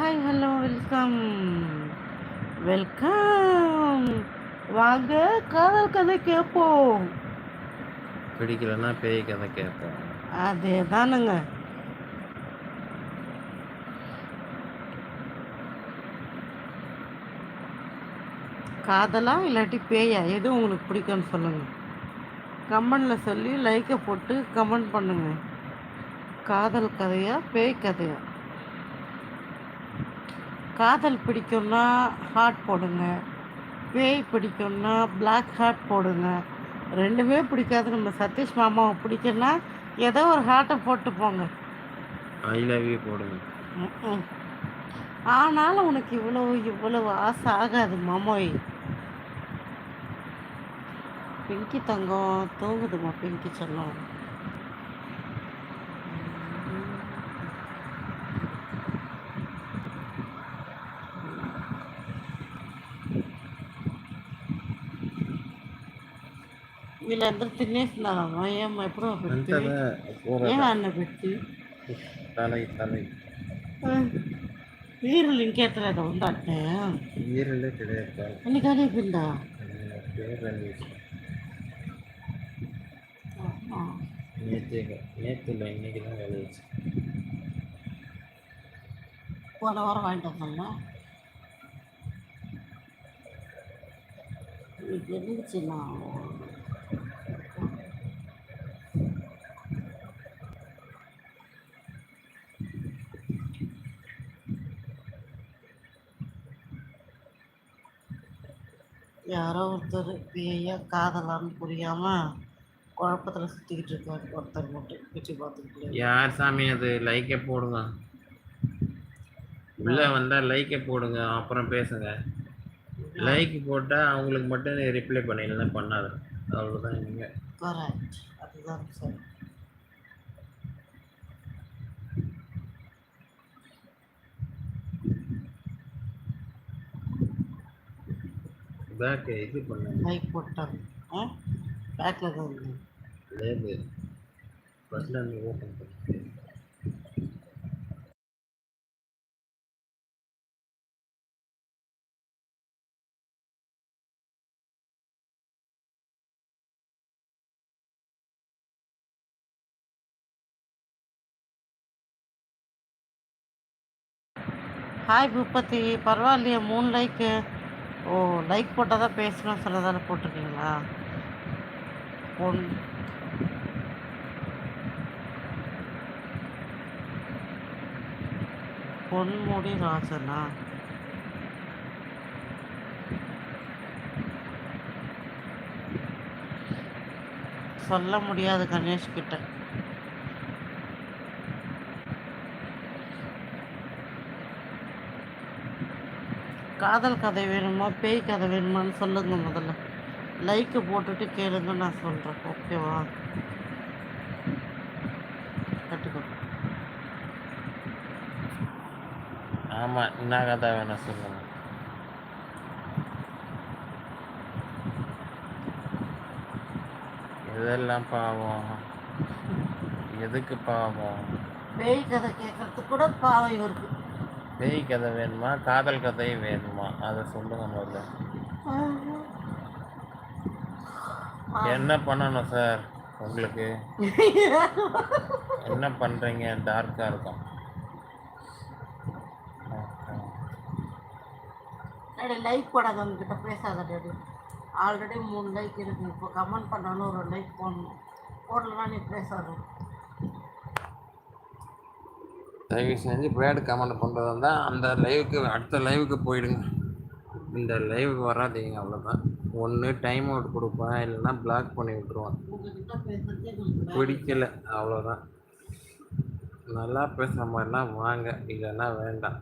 Hi hello welcome welcome வாங்க காதல் கதை கேட்போம் பிடிக்கலன்னா பேய் கதை கேட்போம் அதே தானுங்க காதலா இல்லாட்டி பேயா? எது உங்களுக்கு பிடிக்கும்னு சொல்லுங்க. கமெண்டில் சொல்லி லைக்கை போட்டு கமெண்ட் பண்ணுங்க. காதல் கதையா பேய் கதையா? காதல் பிடிக்கும்னா ஹார்ட் போடுங்க. பேய் பிடிக்கும்னா பிளாக் ஹார்ட் போடுங்க. ரெண்டுமே பிடிக்காது. நம்ம சதீஷ் மாமாவை பிடிக்கும்னா ஏதோ ஒரு ஹார்ட்டை போட்டு போங்க. ஐ லவ் யூ போடுங்க. ஆனாலும் உனக்கு இவ்வளவு இவ்வளவு ஆசை ஆகாது மாமோய். பிங்கி தங்கம் தூங்குதுமா? பிங்கி செல்லம். వీళ్ళందరూ తినేస్తున్నారమ్మా ఏమ్మా ఎప్పుడో పెట్టి అంతగా కూర ఏం అన్న పెట్టి తలై తలై వీరులు ఇంకెత్తలేదా ఉందంటే ஈரலே கிடையாது అన్ని కానీ పిండా பேர் நேற்று நேற்று இல்லை இன்னைக்கு தான் வேலை வச்சு போன வாரம் வாங்கிட்டு வந்தோம்ல இன்னைக்கு இருந்துச்சுண்ணா யாரோ ஒருத்தர் பேயா காதலான்னு புரியாம குழப்பத்துல சுத்திக்கிட்டு இருக்காரு. ஒருத்தர் மட்டும் பிச்சு பார்த்துக்கிட்டு யார் சாமி அது? லைக்கே போடுங்க. உள்ள வந்தா லைக்கே போடுங்க. அப்புறம் பேசுங்க. லைக் போட்டா அவங்களுக்கு மட்டும் ரிப்ளை பண்ணிடல பண்ணாத. அவ்வளோதான் நீங்க கரெக்ட் அதுதான் சரி. பேக் இது பண்ணுங்க லைக் போட்டாங்க. ஆ? பேக்கில் தான் லேபு ஃபர்ஸ்ட்ல இருந்து ஓப்பன் பண்ணி. ஹாய் பூபதி பரவாயில்லையே மூணு லைக்கு ஓ லைக் போட்டால் தான் பேசணும் சொன்னதால போட்டிருக்கீங்களா? பொன் பொன்முடி ராஜனா? சொல்ல முடியாது கணேஷ் கிட்ட காதல் கதை வேணுமா பேய் கதை வேணுமான்னு சொல்லுங்க முதல்ல. லைக்கு போட்டுட்டு கேளுங்க நான் சொல்கிறேன் ஓகேவா கட்டுக்கோ. ஆமா என்ன கதை வேணும் சொல்லுங்க. இதெல்லாம் பாவம்? எதுக்கு பாவம்? பேய் கதை கேட்கறதுக்கு கூட பாவம் இவருக்கு. பேய் கதை வேணுமா? காதல் கதை வேணுமா? அதை சொல்லுங்க முதல்ல. என்ன பண்ணணும் சார் உங்களுக்கு? என்ன பண்றீங்க? டார்க்கா இருக்கும். டேடி லைக் போடாத கிட்ட பேசாத டேடி ஆல்ரெடி மூணு லைக் இருக்கு. இப்போ கமெண்ட் பண்ணாலும் ஒரு லைக் போடணும். போடலன்னா நீ பேசாத. தயவு செஞ்சு பேடு கமெண்ட் பண்ணுறதா இருந்தால் அந்த லைவுக்கு அடுத்த லைவுக்கு போயிடுங்க. இந்த லைவுக்கு வராதீங்க அவ்வளோதான் ஒன்று டைம் அவுட் கொடுப்பேன் இல்லைன்னா பிளாக் பண்ணி விட்ருவான் பிடிக்கல அவ்வளோதான் நல்லா பேசுகிற மாதிரினா வாங்க இல்லைன்னா வேண்டாம்.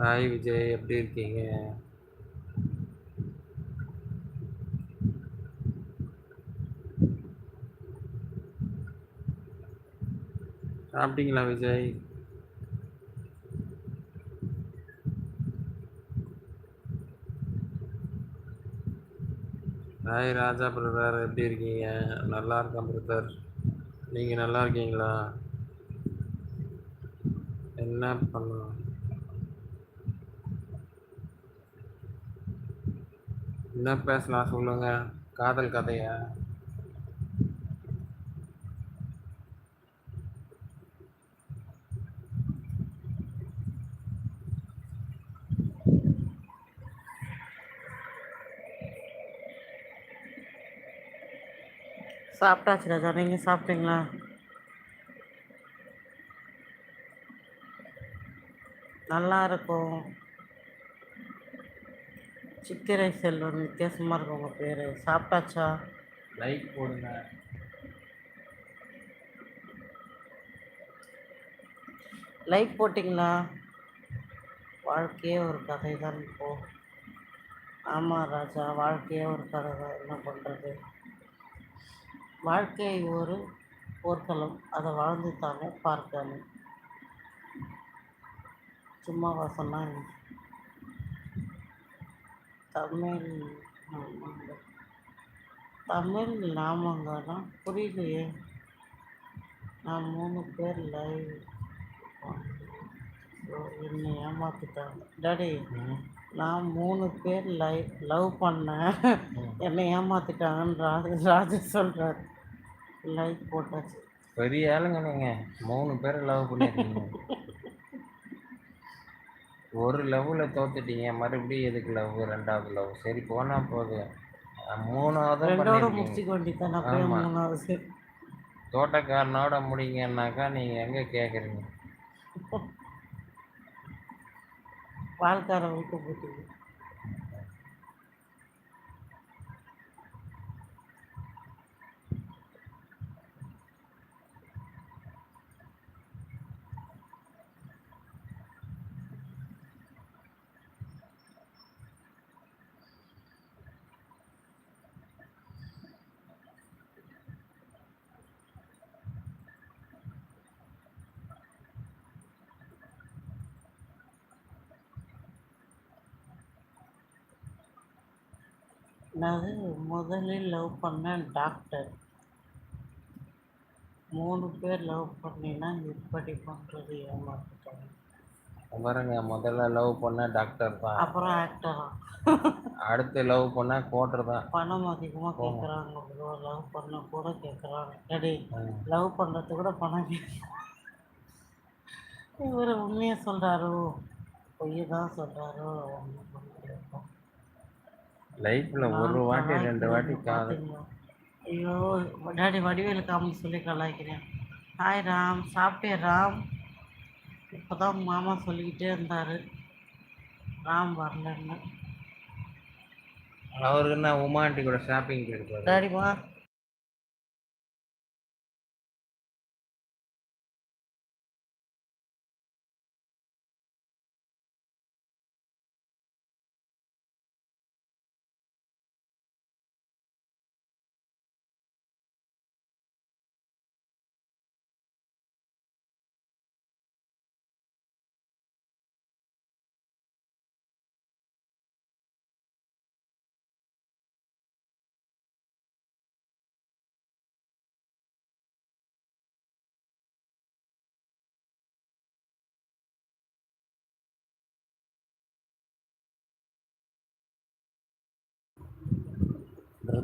ஹாய் விஜய் எப்படி இருக்கீங்க? சாப்பிட்டீங்களா விஜய்? ஹாய் ராஜா பிரதர் எப்படி இருக்கீங்க? நல்லா இருக்கேன் பிரதர். நீங்கள் நல்லா இருக்கீங்களா? என்ன பண்ணலாம்? என்ன பேசலாம் சொல்லுங்கள் காதல் கதையா? சாப்பிட்டாச்சு ராஜா நீங்கள் சாப்பிட்டீங்களா? நல்லா இருக்கும். சித்திரை செல்வன் வித்தியாசமாக இருக்கும் உங்கள் பேர். சாப்பிட்டாச்சா? லைக் போடுங்க. லைக் போட்டிங்களா? வாழ்க்கையே ஒரு கதை தான் இப்போ. ஆமாம் ராஜா வாழ்க்கையே ஒரு கதை தான் என்ன பண்ணுறது வாழ்க்கை ஒரு போர்க்களம். அதை வாழ்ந்து தாங்க பார்க்கணும். சும்மாவா சொன்னால் தமிழ் ஆமாங்க தமிழ் நாமங்கள்லாம் புரியலையே. நான் மூணு பேர் லைவ் என்னை ஏமாத்திட்டாங்க. டாடி நான் மூணு பேர் லைவ் லவ் பண்ணேன். என்னை ஏமாத்திட்டாங்கன்னு ராஜ ராஜ சொல்கிறாரு லைக் போட்டாச்சு. பெரிய ஆளுங்க நீங்க. மூணு பேரை லவ் பண்ணிருக்கீங்க. ஒரு லவ்ல தோத்துட்டீங்க. மறுபடியும் எதுக்கு லவ் ரெண்டாவது லவ் சரி போனா போகுது அஹ் மூணாவதும் ரெண்டோட முடிச்சுக்க வேண்டியதான் நான். மூணாவது. தோட்டக்காரனோட முடிங்கன்னாக்கா நீங்க எங்க கேக்குறீங்க? வாழ்க்கார விட்டு நான் முதலில் லவ் பண்ணேன் டாக்டர் மூணு பேர் லவ் பண்ணினா இப்படி பண்ணுறது ஏமாத்திட்டாங்க பாருங்க முதல்ல லவ் பண்ண டாக்டர் தான். அப்புறம் ஆக்டரா அடுத்து லவ் பண்ண கோட்டர் தான். பணம் அதிகமாக கேட்குறாங்க ப்ரோ லவ் பண்ண கூட கேட்குறாங்க ம். லவ் பண்ணுறது கூட பணம் இவர் உண்மையை சொல்கிறாரோ பொய் தான் சொல்கிறாரோ லைஃப்ல ஒரு வாட்டி ரெண்டு வாட்டி பார்த்தீங்களா? ஐயோ டாடி வடிவேலு காமெடி சொல்லி கலாய்க்கிறேன் ஹாய் ராம். சாப்பிட்டே ராம். இப்போ தான் மாமா சொல்லிக்கிட்டே இருந்தார். ராம் வரலன்னு. அவருக்கு என்ன உமா ஆண்டி கூட ஷாப்பிங் போயிருப்பாரு டாடிமா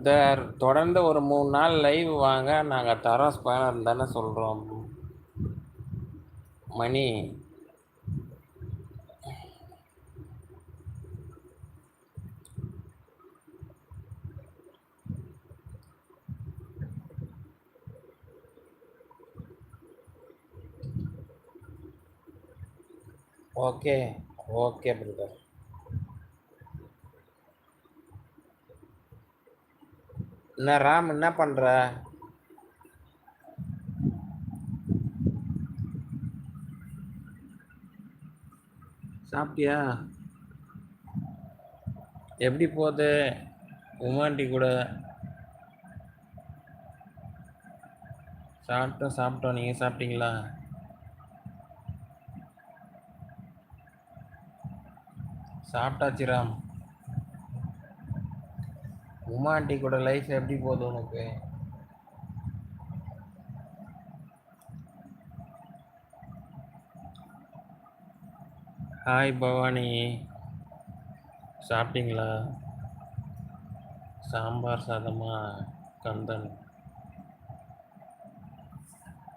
சார் தொடர்ந்து ஒரு மூணு நாள் லைவ் வாங்க. நாங்கள் தரோம் ஸ்பேனர் தானே சொல்கிறோம் மணி. ஓகே ஓகே பிரதர் என்ன ராம் என்ன பண்ற? சாப்பிட்டியா? எப்படி போகுது? உமாண்டி கூட சாப்பிட்டோம் சாப்பிட்டோம். நீங்கள் சாப்பிட்டீங்களா? சாப்பிட்டாச்சு ராம். உமா ஆண்டி கூட லைஃப் எப்படி போகுது உனக்கு? ஹாய் பவானி. சாப்பிட்டீங்களா? சாம்பார் சாதமா? கந்தன்.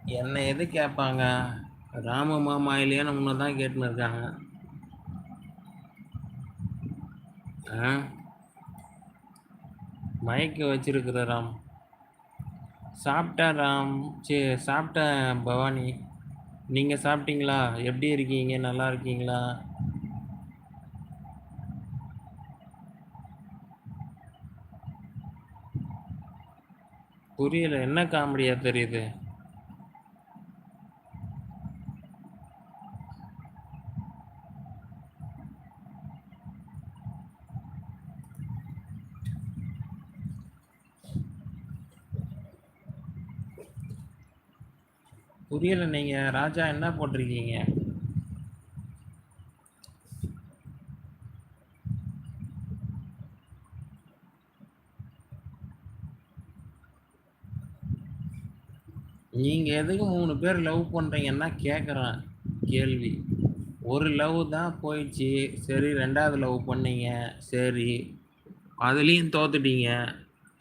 என்னை எது கேட்பாங்க? ராம மாமா இல்லையா? நம்ம தான் கேட்டுன்னு இருக்காங்க. ஆ? மயக்க வச்சிருக்கிற ராம். சாப்பிட்டேன் ராம் சே சாப்பிட்டேன் பவானி நீங்கள் சாப்பிட்டீங்களா? எப்படி இருக்கீங்க? நல்லா இருக்கீங்களா? புரியல என்ன காமெடியாக தெரியுது? புரியல நீங்க ராஜா என்ன போட்டிருக்கீங்க? நீங்க எதுக்கு மூணு பேர் லவ் பண்றீங்கன்னா கேட்குறேன் கேள்வி. ஒரு லவ் தான் போயிடுச்சு சரி ரெண்டாவது லவ் பண்ணீங்க சரி அதுலேயும் தோத்துட்டீங்க.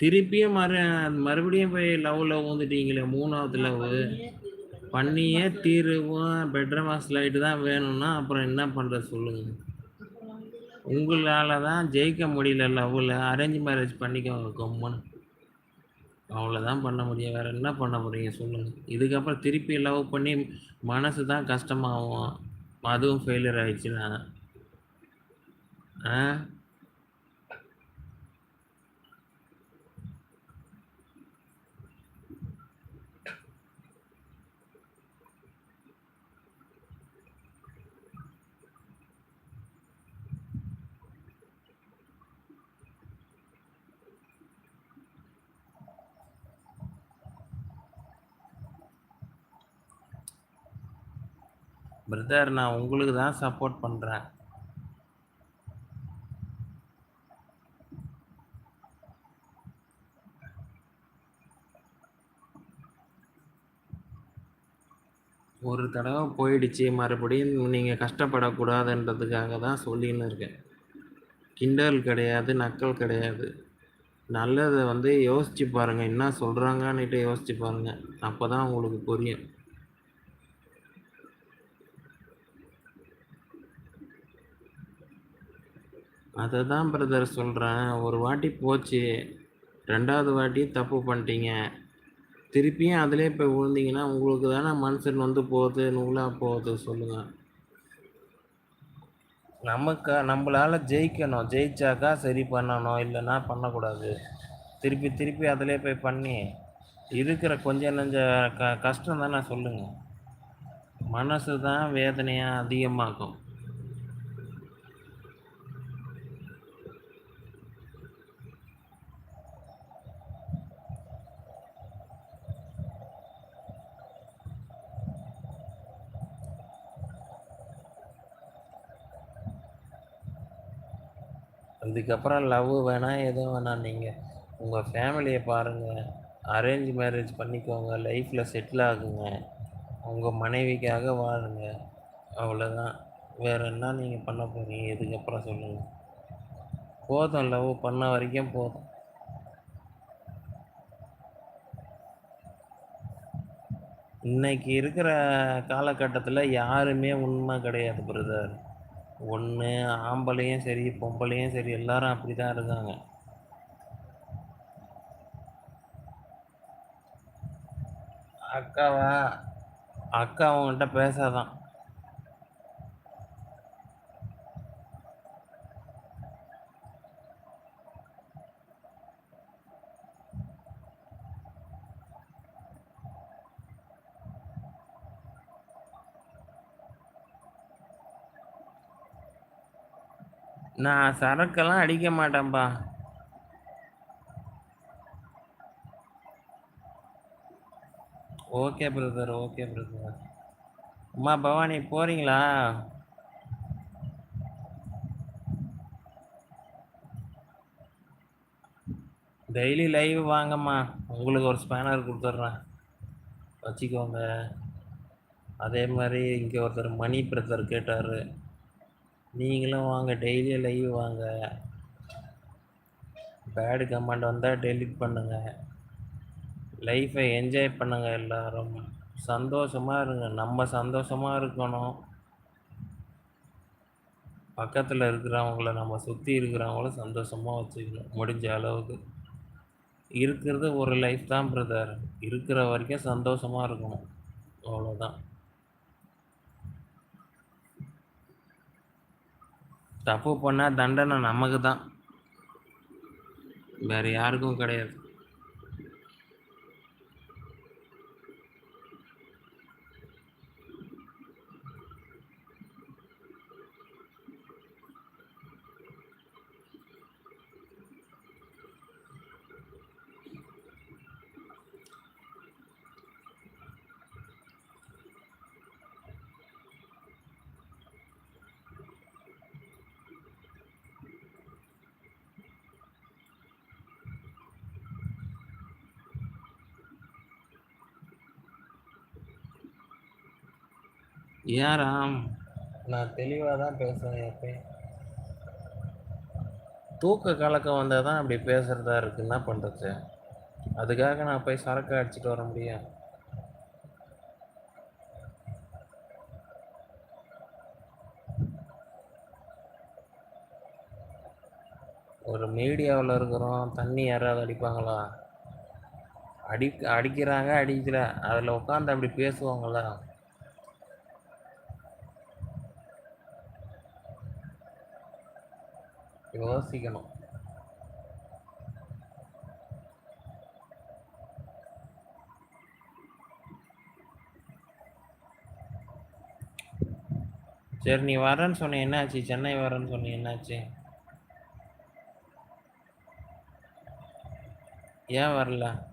திருப்பியும் மறு மறுபடியும் போய் லவ் லவ் வந்துட்டீங்களே மூணாவது லவ் பண்ணியே தீருவும். பெட்ரமாஸ் லைட்டு தான் வேணும்னா அப்புறம் என்ன பண்ணுறது சொல்லுங்கள் உங்களால் தான் ஜெயிக்க முடியல லவ்வில். அரேஞ்ச் மேரேஜ் பண்ணிக்கோங்க கம்முன்னு அவ்வளோதான் பண்ண முடியும். வேறு என்ன பண்ண போகிறீங்க சொல்லுங்கள் இதுக்கப்புறம் திருப்பி லவ் பண்ணி மனசு தான் கஷ்டமாகும். அதுவும் ஃபெயிலியர் ஆயிடுச்சுன்னா. ஆ? பிரதர் நான் உங்களுக்கு தான் சப்போர்ட் பண்ணுறேன் ஒரு தடவை போயிடுச்சு. மறுபடியும் நீங்கள் கஷ்டப்படக்கூடாதுன்றதுக்காக தான் சொல்லின்னு இருக்கேன். கிண்டல் கிடையாது நக்கல் கிடையாது. நல்லதை வந்து யோசித்து பாருங்கள் என்ன சொல்கிறாங்கன்னுட்டு யோசித்து பாருங்கள் அப்போ தான் உங்களுக்கு புரியும். அதை தான் பிரதர் சொல்கிறேன் ஒரு வாட்டி போச்சு. ரெண்டாவது வாட்டி தப்பு பண்ணிட்டீங்க. திருப்பியும் அதிலே போய் விழுந்தீங்கன்னா உங்களுக்கு தானே மனசு வந்து போகுது நூலாக போகுது. சொல்லுங்கள் நமக்கு நம்மளால் ஜெயிக்கணும். ஜெயிச்சாக்கா சரி பண்ணணும். இல்லைன்னா பண்ணக்கூடாது. திருப்பி திருப்பி அதிலே போய் பண்ணி இருக்கிற கொஞ்சம் நெஞ்ச க கஷ்டம் தானே சொல்லுங்கள் மனசு தான் வேதனையாக அதிகமாகும். இதுக்கப்புறம் லவ் வேணாம் எதுவும் வேணாம். நீங்கள் உங்கள் ஃபேமிலியை பாருங்கள் அரேஞ்ச் மேரேஜ் பண்ணிக்கோங்க. லைஃப்பில் செட்டில் ஆகுங்க. உங்கள் மனைவிக்காக வாழுங்க. அவ்வளோதான் வேறு என்ன நீங்கள் பண்ண போகிறீங்க இதுக்கப்புறம் சொல்லுங்கள் போதும் லவ் பண்ண வரைக்கும் போதும். இன்னைக்கு இருக்கிற காலகட்டத்தில் யாருமே உண்மை கிடையாது பிரதர் ஒன்று ஆம்பளையும் சரி பொம்பளையும் சரி எல்லாரும் அப்படி தான் இருக்காங்க அக்காவா? அக்கா அவங்ககிட்ட பேசாதான். நான் சரக்கெல்லாம் அடிக்க மாட்டேன்ப்பா ஓகே பிரதர் ஓகே பிரதர் அம்மா பவானி போகிறீங்களா டெய்லி லைவ் வாங்கம்மா. உங்களுக்கு ஒரு ஸ்பேனர் கொடுத்துட்றேன். வச்சுக்கோங்க. அதே மாதிரி இங்கே ஒருத்தர் மணி பிரதர் கேட்டார். நீங்களும் வாங்க டெய்லியும் லைவ் வாங்க. பேடு கமெண்ட் வந்தால் டெலிட் பண்ணுங்கள் லைஃப்பை என்ஜாய் பண்ணுங்கள் எல்லாரும். சந்தோஷமாக இருங்க. நம்ம சந்தோஷமாக இருக்கணும். பக்கத்தில் இருக்கிறவங்கள நம்ம சுற்றி இருக்கிறவங்கள சந்தோஷமாக வச்சுக்கணும். முடிஞ்ச அளவுக்கு. இருக்கிறது ஒரு லைஃப் தான் பிரதர் இருக்கிற வரைக்கும் சந்தோஷமாக இருக்கணும். அவ்வளோதான் தப்பு பண்ணால் தண்டனை நமக்கு தான் வேறு யாருக்கும் கிடையாது. ஏன் ராம் நான் தெளிவாக தான் பேசுகிறேன் எப்பயும். தூக்க கலக்கம் வந்தால் தான் அப்படி பேசுகிறதா இருக்கு. என்ன பண்ணுறது அதுக்காக நான் போய் சரக்கு அடிச்சிட்டு வர முடியும். ஒரு மீடியாவில் இருக்கிறோம். தண்ணி யாராவது அடிப்பாங்களா? அடி அடிக்கிறாங்க அடிக்கல. அதில் உட்காந்து அப்படி பேசுவாங்களா? யோசிக்கணும். சரி நீ வரேன்னு சொன்ன என்னாச்சு? சென்னை வரேன்னு சொன்ன என்னாச்சு? ஏன் வரல?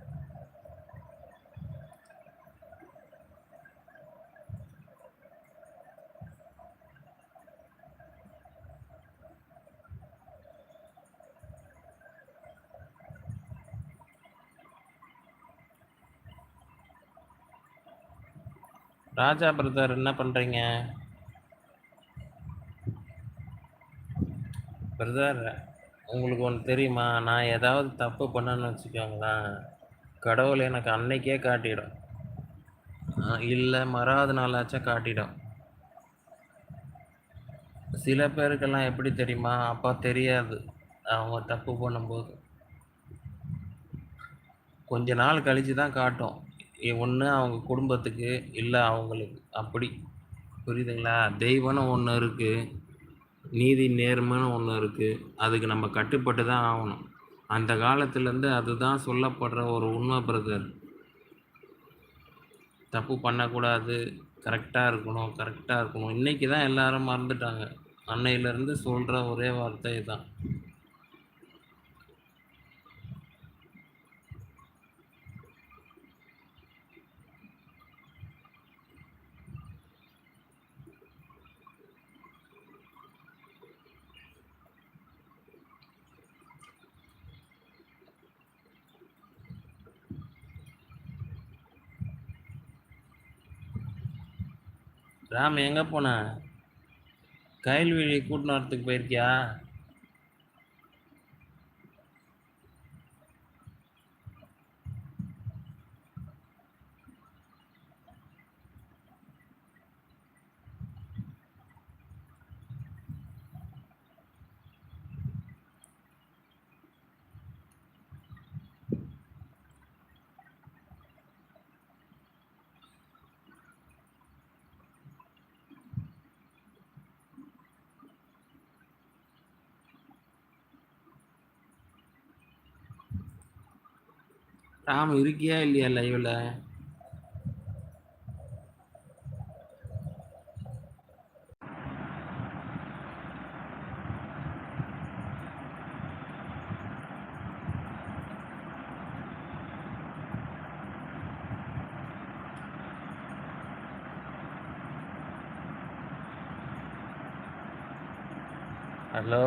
ராஜா பிரதர் என்ன பண்ணுறீங்க பிரதர் உங்களுக்கு ஒன்று தெரியுமா? நான் ஏதாவது தப்பு பண்ணேன்னு வச்சுக்கோங்களேன். கடவுள் எனக்கு அன்னைக்கே காட்டிடும். இல்லை மறாவது நாளாச்சும் காட்டிடும். சில பேருக்கெல்லாம் எப்படி தெரியுமா? அப்போ தெரியாது. அவங்க தப்பு பண்ணும்போது. கொஞ்ச நாள் கழித்து தான் காட்டும். ஒன்று அவங்க குடும்பத்துக்கு இல்லை அவங்களுக்கு. அப்படி. புரியுதுங்களா? தெய்வம்னு ஒன்று இருக்குது நீதி நேர்மைன்னு ஒன்று இருக்குது அதுக்கு நம்ம கட்டுப்பட்டு தான் ஆகணும். அந்த காலத்துலேருந்து அதுதான் சொல்லப்படுற ஒரு உண்மை பிரதர். தப்பு பண்ணக்கூடாது. கரெக்டாக இருக்கணும் கரெக்டாக இருக்கணும். இன்றைக்கி தான் எல்லாரும் மறந்துட்டாங்க. அன்னையிலேருந்து சொல்கிற ஒரே வார்த்தை தான். ராம் எங்கே போன? கைல்வெளி கூட்டின்னு வரத்துக்கு போயிருக்கியா? ராம் இருக்கியா இல்லையா லைவ்ல ஹலோ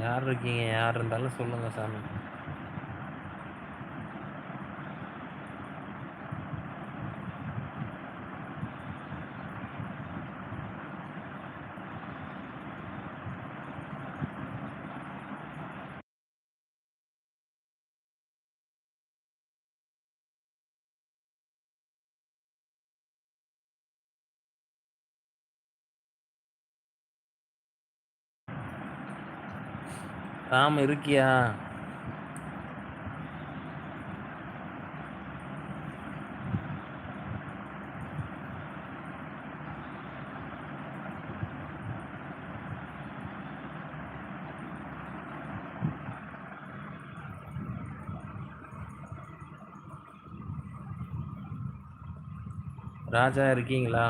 யார் இருக்கீங்க? யார் இருந்தாலும் சொல்லுங்கள் சாமி. ராம் இருக்கியா? ராஜா இருக்கீங்களா?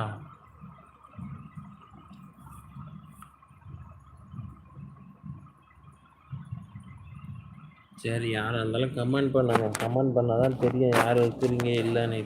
சரி யாராக இருந்தாலும் கமெண்ட் பண்ணுங்க. கமெண்ட் பண்ணால் தான் தெரியும் யார் இருக்கிறீங்க இல்லைன்னு.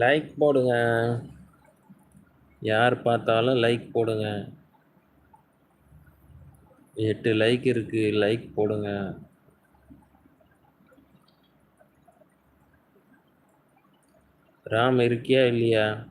லைக் போடுங்க. யார் பார்த்தாலும் லைக் போடுங்க. எட்டு லைக் இருக்கு லைக் போடுங்க. ராம் இருக்கியா இல்லையா?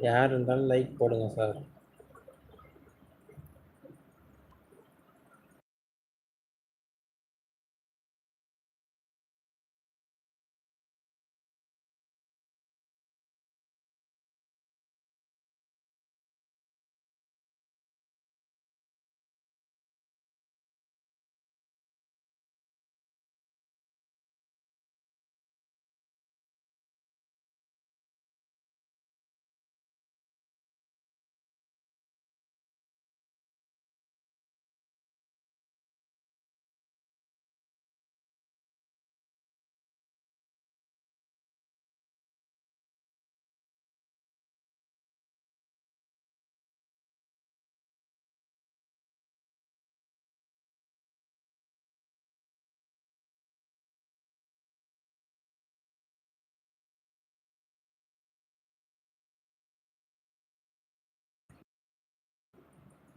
யார் இருந்தாலும் லைக் போடுங்க சார்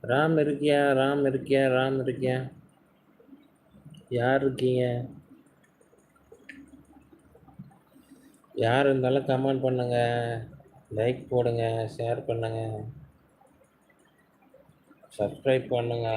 ராம் இருக்கியா? ராம் இருக்கியா? ராம் இருக்கியா? யார் இருக்கீங்க? யார் இருந்தாலும் கமெண்ட் பண்ணுங்க. லைக் போடுங்க. ஷேர் பண்ணுங்க. சப்ஸ்கிரைப் பண்ணுங்க.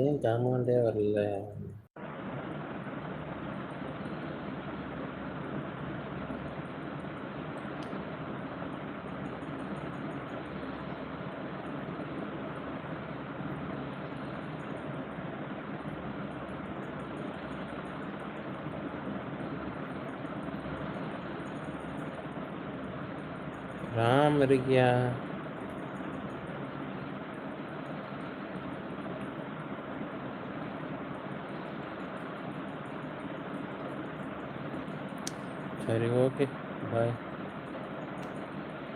ஏன் கமெண்டே வரல? ராம் இருக்கியா? சரி ஓகே பாய்